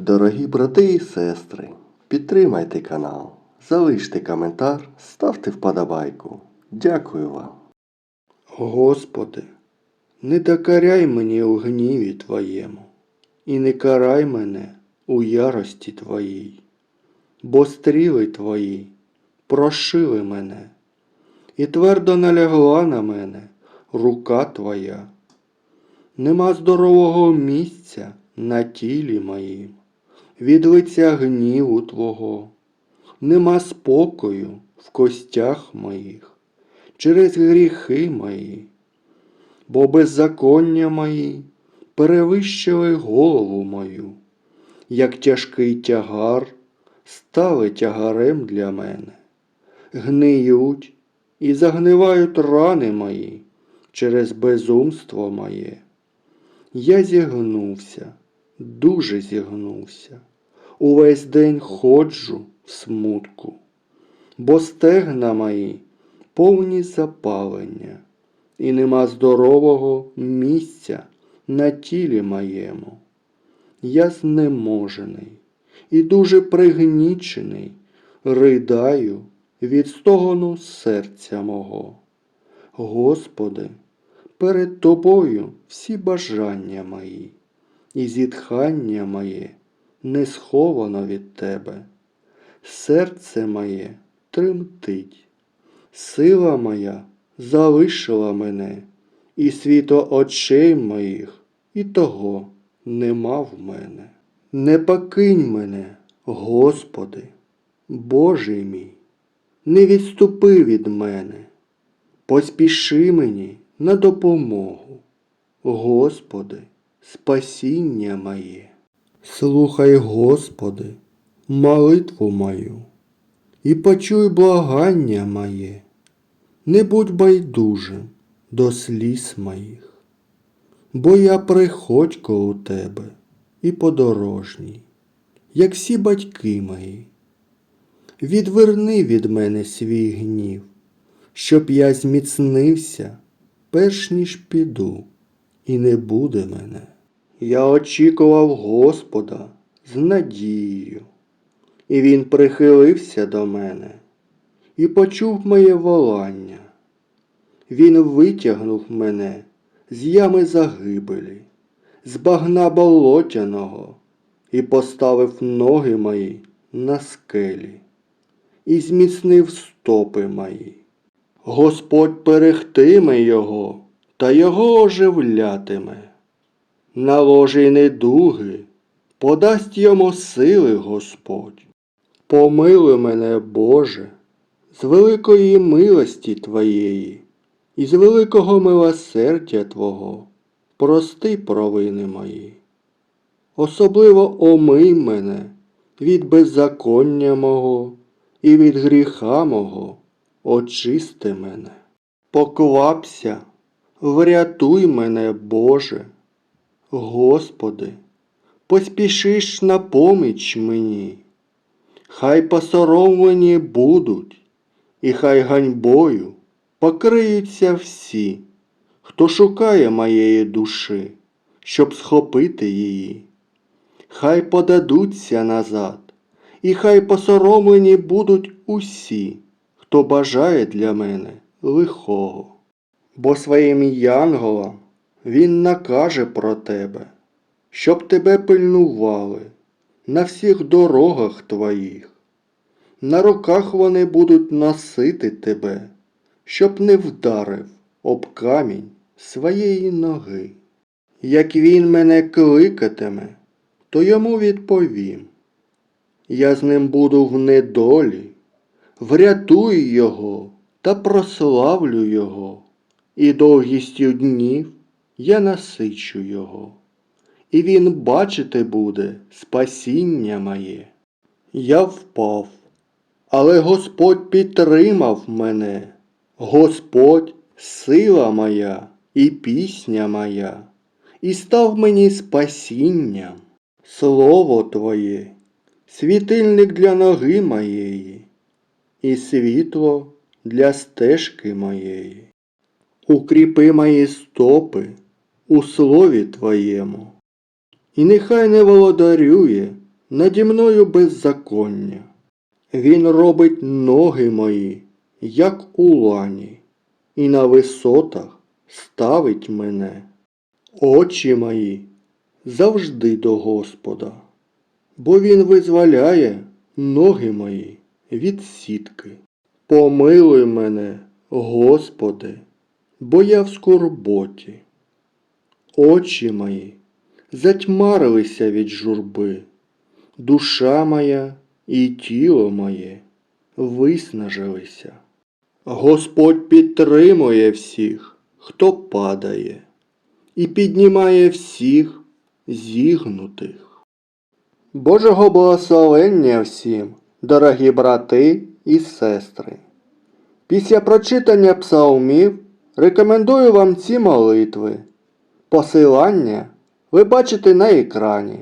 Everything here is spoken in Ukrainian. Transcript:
Дорогі брати і сестри, підтримайте канал, залиште коментар, ставте вподобайку. Дякую вам. Господи, не докоряй мені у гніві Твоєму, і не карай мене у ярості Твоїй, бо стріли Твої прошили мене, і твердо налягла на мене рука Твоя. Нема здорового місця на тілі моїм, від лиця гніву Твого, нема спокою в костях моїх через гріхи мої, бо беззаконня мої перевищили голову мою, як тяжкий тягар стали тягарем для мене, гниють і загнивають рани мої через безумство моє. Я зігнувся, дуже зігнувся, увесь день ходжу в смутку, бо стегна мої повні запалення, і нема здорового місця на тілі моєму. Я знеможений і дуже пригнічений, ридаю від стогону серця мого. Господи, перед Тобою всі бажання мої, і зітхання моє не сховано від Тебе. Серце моє тремтить. Сила моя залишила мене, і світло очей моїх, і того нема в мене. Не покинь мене, Господи, Боже мій, не відступи від мене, поспіши мені на допомогу, Господи, спасіння моє. Слухай, Господи, молитву мою і почуй благання моє, не будь байдужим до сліз моїх, бо я приходько у тебе і подорожній, як всі батьки мої. Відверни від мене свій гнів, щоб я зміцнився, перш ніж піду, і не буде мене. Я очікував Господа з надією. І він прихилився до мене і почув моє волання. Він витягнув мене з ями загибелі, з багна болотяного, і поставив ноги мої на скелі, і зміцнив стопи мої. Господь перехтиме його та його оживлятиме. На ложі недуги подасть йому сили Господь. Помилуй мене, Боже, з великої милості Твоєї і з великого милосердя Твого, прости провини мої. Особливо омий мене від беззаконня мого і від гріха мого, очисти мене. Поквапся, врятуй мене, Боже. Господи, поспішиш на поміч мені. Хай посоромлені будуть, і хай ганьбою покриються всі, хто шукає моєї душі, щоб схопити її. Хай подадуться назад, і хай посоромлені будуть усі, хто бажає для мене лихого. Бо своїм янголам він накаже про тебе, щоб тебе пильнували на всіх дорогах твоїх. На руках вони будуть носити тебе, щоб не вдарив об камінь своєї ноги. Як він мене кликатиме, то йому відповім. Я з ним буду в недолі, врятую його та прославлю його, і довгістю днів я насичу його і він бачити буде спасіння моє. Я впав, але Господь підтримав мене, Господь сила моя і пісня моя, і став мені спасінням. Слово Твоє, світильник для ноги моєї, і світло для стежки моєї. Укріпи мої стопи у слові Твоєму і нехай не володарює наді мною беззаконня. Він робить ноги мої, як у лані, і на висотах ставить мене. Очі мої завжди до Господа, бо Він визволяє ноги мої від сітки. Помилуй мене, Господи, бо я в скорботі. Очі мої затьмарилися від журби, душа моя і тіло моє виснажилися. Господь підтримує всіх, хто падає, і піднімає всіх зігнутих. Божого благословення всім, дорогі брати і сестри. Після прочитання псалмів рекомендую вам ці молитви. Посилання ви бачите на екрані.